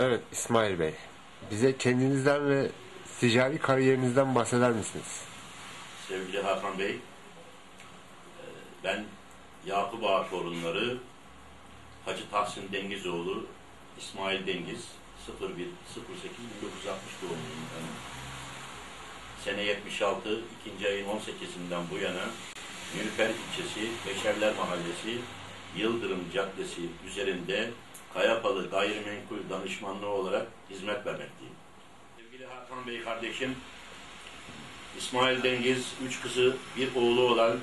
Evet İsmail Bey. Bize kendinizden ve ticari kariyerinizden bahseder misiniz? Sevgili Hakan Bey, e, ben Yakup Ağa torunları Hacı Tahsin Dengizoğlu, İsmail Dengiz 01 08 1960 doğumluyum ben. Sene 76, ikinci ayın 18'inden bu yana Nülfer ilçesi, Beşerler Mahallesi, Yıldırım Caddesi üzerinde Kayapalı Gayrimenkul Danışmanlığı olarak hizmet vermekteyim. Sevgili Hakan Bey kardeşim, İsmail Dengiz, üç kızı, bir oğlu olan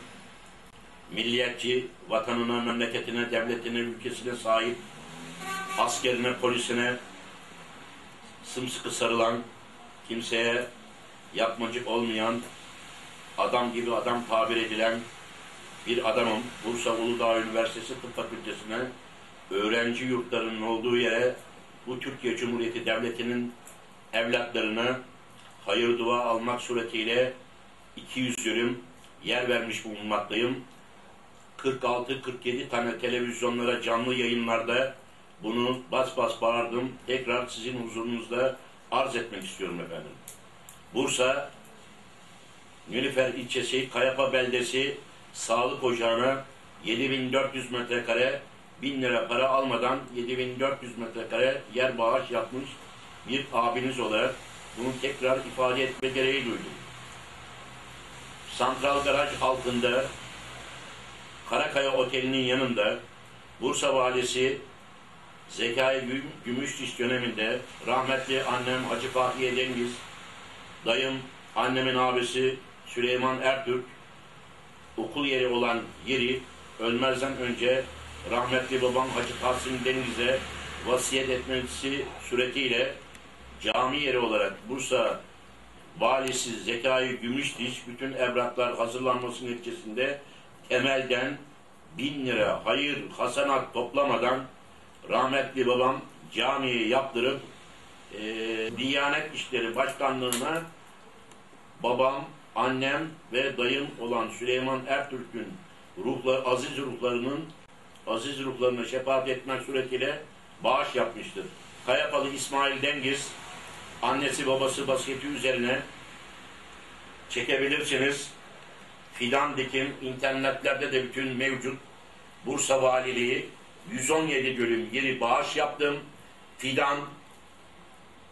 milliyetçi, vatanına, memleketine, devletine, ülkesine sahip, askerine, polisine sımsıkı sarılan, kimseye yapmacık olmayan, adam gibi adam tabir edilen bir adamım. Bursa Uludağ Üniversitesi Tıp Fakültesi'ne öğrenci yurtlarının olduğu yere bu Türkiye Cumhuriyeti Devleti'nin evlatlarına hayır dua almak suretiyle 200 dönüm yer vermiş bulunmaktayım. 46-47 tane televizyonlara canlı yayınlarda bunu bas bas bağırdım. Tekrar sizin huzurunuzda arz etmek istiyorum efendim. Bursa Nülüfer ilçesi Kayapa beldesi sağlık ocağına 7400 metrekare 1000 lira para almadan 7400 metrekare yer bağış yapmış bir abiniz olarak bunu tekrar ifade etme gereği duydum. Santral Garaj altında Karakaya Oteli'nin yanında Bursa Valisi Zekai Güm Gümüşdiş döneminde rahmetli annem Hacı Fahriye Dengiz, dayım annemin abisi Süleyman Ertürk, okul yeri olan yeri ölmezden önce rahmetli babam Hacı Tahsin Dengiz'e vasiyet etmesi suretiyle cami yeri olarak Bursa valisi Zekai Gümüşdiş bütün evraklar hazırlanması neticesinde temelden bin lira hayır hasanat toplamadan rahmetli babam camiyi yaptırıp e, Diyanet İşleri Başkanlığı'na babam, annem ve dayım olan Süleyman Ertürk'ün ruhlar, aziz ruhlarının aziz ruhlarına şefaat etmek suretiyle bağış yapmıştır. Kayapalı İsmail Dengiz annesi babası basketi üzerine çekebilirsiniz. Fidan dikim internetlerde de bütün mevcut Bursa Valiliği 117 bölüm yeri bağış yaptım. Fidan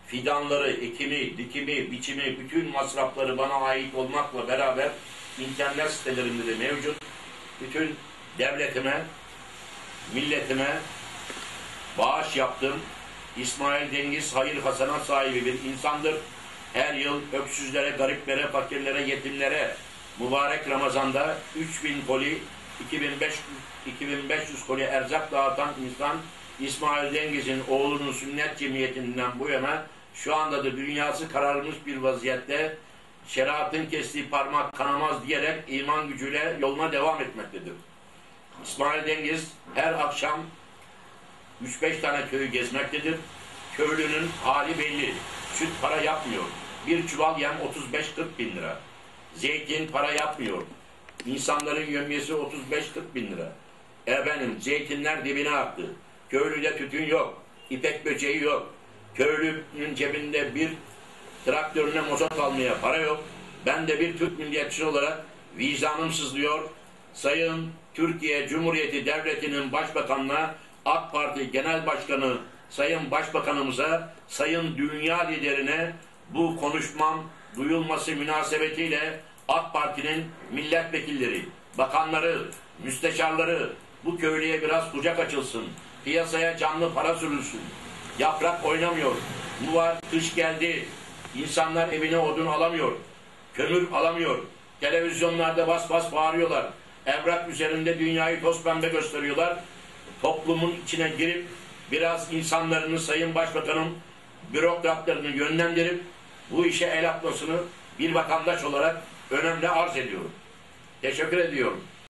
fidanları, ekimi, dikimi, biçimi, bütün masrafları bana ait olmakla beraber internet sitelerinde de mevcut. Bütün devletime, milletime bağış yaptım. İsmail Dengiz hayır hasana sahibi bir insandır. Her yıl öksüzlere, gariplere, fakirlere, yetimlere mübarek Ramazan'da 3000 koli 2500, 2500 koli erzak dağıtan insan İsmail Dengiz'in oğlunun sünnet cemiyetinden bu yana şu anda da dünyası kararmış bir vaziyette şeriatın kestiği parmak kanamaz diyerek iman gücüyle yoluna devam etmektedir. İsmail Dengiz her akşam 3-5 tane köyü gezmektedir. Köylünün hali belli. Süt para yapmıyor. Bir çuval yem 35-40 bin lira. Zeytin para yapmıyor. İnsanların yömyesi 35-40 bin lira. Efendim zeytinler dibine aktı. Köylüde tütün yok. İpek böceği yok. Köylünün cebinde bir traktörüne mozot almaya para yok. Ben de bir Türk milliyetçisi olarak vicdanım sızlıyor. Sayın Türkiye Cumhuriyeti Devleti'nin başbakanına AK Parti Genel Başkanı Sayın Başbakanımıza, Sayın Dünya Liderine bu konuşmam duyulması münasebetiyle AK Parti'nin milletvekilleri, bakanları, müsteşarları bu köylüye biraz kucak açılsın. Piyasaya canlı para sürülsün. Yaprak oynamıyor. Bu var kış geldi. İnsanlar evine odun alamıyor. Kömür alamıyor. Televizyonlarda bas bas bağırıyorlar. Evrak üzerinde dünyayı toz pembe gösteriyorlar. Toplumun içine girip biraz insanlarını Sayın Başbakanım bürokratlarını yönlendirip bu işe el atmasını bir vatandaş olarak önemli arz ediyorum. Teşekkür ediyorum.